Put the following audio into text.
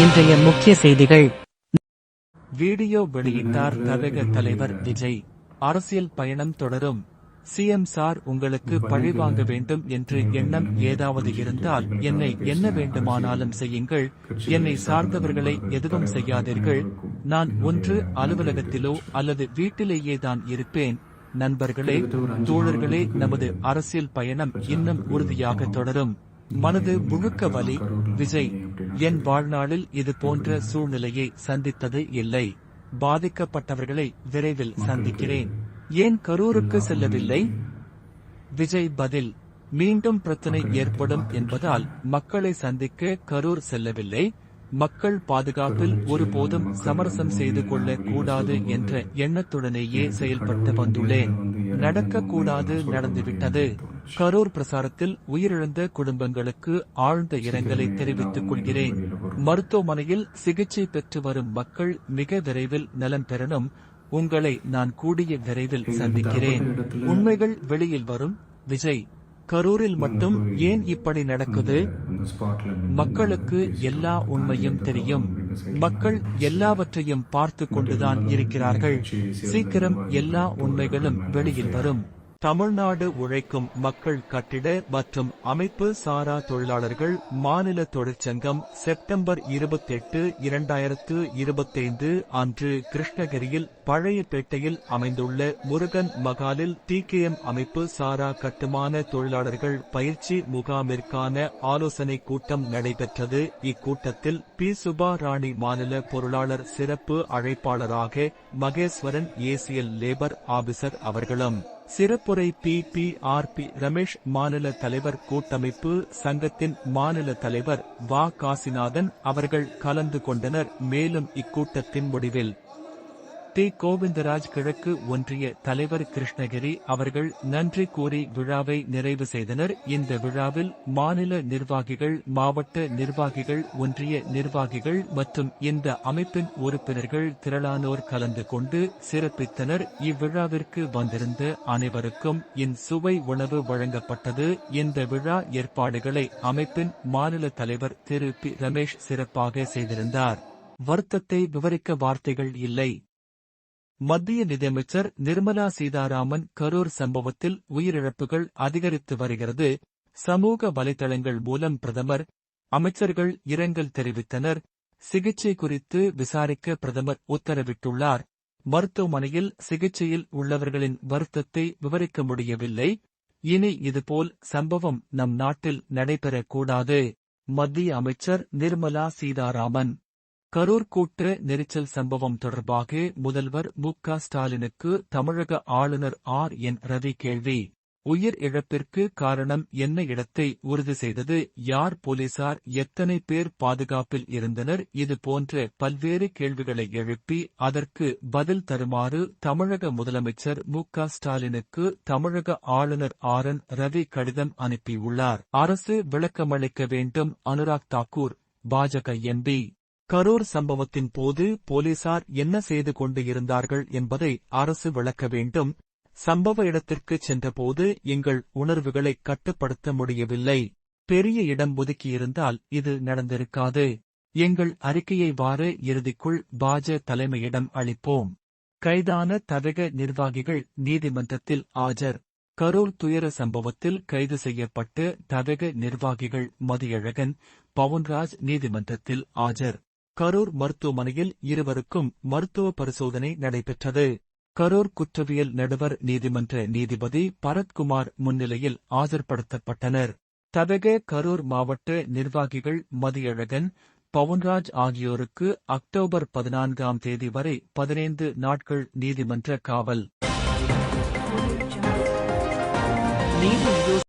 இன்றைய முக்கிய செய்திகள். வீடியோ வெளியிட்டார் தமிழக தலைவர் விஜய். அரசியல் பயணம் தொடரும். சிஎம் சார் உங்களுக்கு பழி வாங்க வேண்டும் என்று எண்ணம் ஏதாவது இருந்தால் என்னை என்ன வேண்டுமானாலும் செய்யுங்கள். என்னை சார்ந்தவர்களை எதுவும் செய்யாதீர்கள். நான் ஒன்று அலுவலகத்திலோ அல்லது வீட்டிலேயே தான் இருப்பேன். நண்பர்களே தோழர்களே நமது அரசியல் பயணம் இன்னும் உறுதியாக தொடரும். மனது முழுக்க வலி விஜய் என் வாழ்நாளில் இது போன்ற சூழ்நிலையை சந்தித்தது இல்லை. பாதிக்கப்பட்டவர்களை விரைவில் சந்திக்கிறேன். ஏன் கரூருக்கு செல்லவில்லை? விஜய் பதில் மீண்டும் பிரச்சனை ஏற்படும் என்பதால் மக்களை சந்திக்க கரூர் செல்லவில்லை. மக்கள் பாதுகாப்பில் ஒருபோதும் சமரசம் செய்து கொள்ள கூடாது என்ற எண்ணத்துடனேயே செயல்பட்டு வந்துள்ளேன். நடக்கக்கூடாது நடந்துவிட்டது. கரூர் பிரசாரத்தில் உயிரிழந்த குடும்பங்களுக்கு ஆழ்ந்த இரங்கலை தெரிவித்துக் கொள்கிறேன். மருத்துவமனையில் சிகிச்சை பெற்று வரும் மக்கள் மிக விரைவில் நலம் பெறணும். உங்களை நான் கூடிய விரைவில் சந்திக்கிறேன். உண்மைகள் வெளியில் வரும். விஜய் கரூரில் மட்டும் ஏன் இப்படி நடக்குது? மக்களுக்கு எல்லா உண்மையும் தெரியும். மக்கள் எல்லாவற்றையும் பார்த்து கொண்டுதான் இருக்கிறார்கள். சீக்கிரம் எல்லா உண்மைகளும் வெளியில் வரும். தமிழ்நாடு உழைக்கும் மக்கள் கட்டிட மற்றும் அமைப்பு சாரா தொழிலாளர்கள் மாநில தொழிற்சங்கம் செப்டம்பர் இருபத்தெட்டு இரண்டாயிரத்து இருபத்தைந்து அன்று கிருஷ்ணகிரியில் பழையப்பேட்டையில் அமைந்துள்ள முருகன் மகாலில் டிகேஎம் அமைப்பு சாரா கட்டுமான தொழிலாளர்கள் பயிற்சி முகாமிற்கான ஆலோசனை கூட்டம் நடைபெற்றது. இக்கூட்டத்தில் பி. சுபா ராணி மாநில பொருளாளர் சிறப்பு அழைப்பாளராக மகேஸ்வரன் ஏசியல் லேபர் ஆபிசர் அவர்களும் சிறப்புரை P. P. R. P. Ramesh மாநில தலைவர் கூட்டமைப்பு சங்கத்தின் மாநில தலைவர் வா. காசிநாதன் அவர்கள் கலந்து கொண்டனர். மேலும் இக்கூட்டத்தின் முடிவில் டி கோவிந்தராஜ் கிழக்கு ஒன்றிய தலைவர் கிருஷ்ணகிரி அவர்கள் நன்றி கூறி விழாவை நிறைவு செய்தனர். இந்த விழாவில் மாநில நிர்வாகிகள் மாவட்ட நிர்வாகிகள் ஒன்றிய நிர்வாகிகள் மற்றும் இந்த அமைப்பின் உறுப்பினர்கள் திரளானோர் கலந்து கொண்டு சிறப்பித்தனர். இவ்விழாவிற்கு வந்திருந்த அனைவருக்கும் இன் சுவை உணவு வழங்கப்பட்டது. இந்த விழா ஏற்பாடுகளை அமைப்பின் மாநில தலைவர் திரு. பி. ரமேஷ் சிறப்பாக செய்திருந்தார். வருத்தத்தை விவரிக்க வார்த்தைகள் இல்லை. மத்திய நிதியமைச்சர் நிர்மலா சீதாராமன் கரூர் சம்பவத்தில் உயிரிழப்புகள் அதிகரித்து வருகிறது. சமூக வலைதளங்கள் மூலம் பிரதமர் அமைச்சர்கள் இரங்கல் தெரிவித்தனர். சிகிச்சை குறித்து விசாரிக்க பிரதமர் உத்தரவிட்டுள்ளார். மருத்துவமனையில் சிகிச்சையில் உள்ளவர்களின் வருத்தத்தை விவரிக்க முடியவில்லை. இனி இதுபோல் சம்பவம் நம் நாட்டில் நடைபெறக்கூடாது. மத்திய அமைச்சர் நிர்மலா சீதாராமன். கரூர் கூட்டு நெரிச்சல் சம்பவம் தொடர்பாக முதல்வர் மு க ஸ்டாலினுக்கு தமிழக ஆளுநர் ஆர் என் ரவி கேள்வி. உயிர் இழப்பிற்கு காரணம் என்ன இடத்தை உறுதி செய்தது? யார் போலீசார்? எத்தனை பேர் பாதுகாப்பில் இருந்தனர்? இது போன்ற பல்வேறு கேள்விகளை எழுப்பி அதற்கு பதில் தருமாறு தமிழக முதலமைச்சர் மு க ஸ்டாலினுக்கு தமிழக ஆளுநர் ஆர் என் ரவி கடிதம் அனுப்பியுள்ளார். அரசு விளக்கமளிக்க வேண்டும். அனுராக் தாக்கூர் பாஜக எம்பி. கரூர் சம்பவத்தின் போது போலீசார் என்ன செய்து கொண்டு இருந்தார்கள் என்பதை அரசு விளக்க வேண்டும். சம்பவ இடத்திற்கு சென்றபோது எங்கள் உணர்வுகளை கட்டுப்படுத்த முடியவில்லை. பெரிய இடம் ஒதுக்கியிருந்தால் இது நடந்திருக்காது. எங்கள் அறிக்கையை வார இறுதிக்குள் பாஜ தலைமையிடம் அளிப்போம். கைதான தவக நிர்வாகிகள் நீதிமன்றத்தில் ஆஜர். கரூர் துயர சம்பவத்தில் கைது செய்யப்பட்டு தவக நிர்வாகிகள் மதியழகன் பவன்ராஜ் நீதிமன்றத்தில் ஆஜர். கரூர் மருத்துவமனையில் இருவருக்கும் மருத்துவ பரிசோதனை நடைபெற்றது. கரூர் குற்றவியல் நடுவர் நீதிமன்ற நீதிபதி பரத்குமார் முன்னிலையில் ஆஜர்படுத்தப்பட்டனர். தவக கரூர் மாவட்ட நிர்வாகிகள் மதியழகன் பவன்ராஜ் ஆகியோருக்கு அக்டோபர் பதினான்காம் தேதி வரை பதினைந்து நாட்கள் நீதிமன்ற காவல்.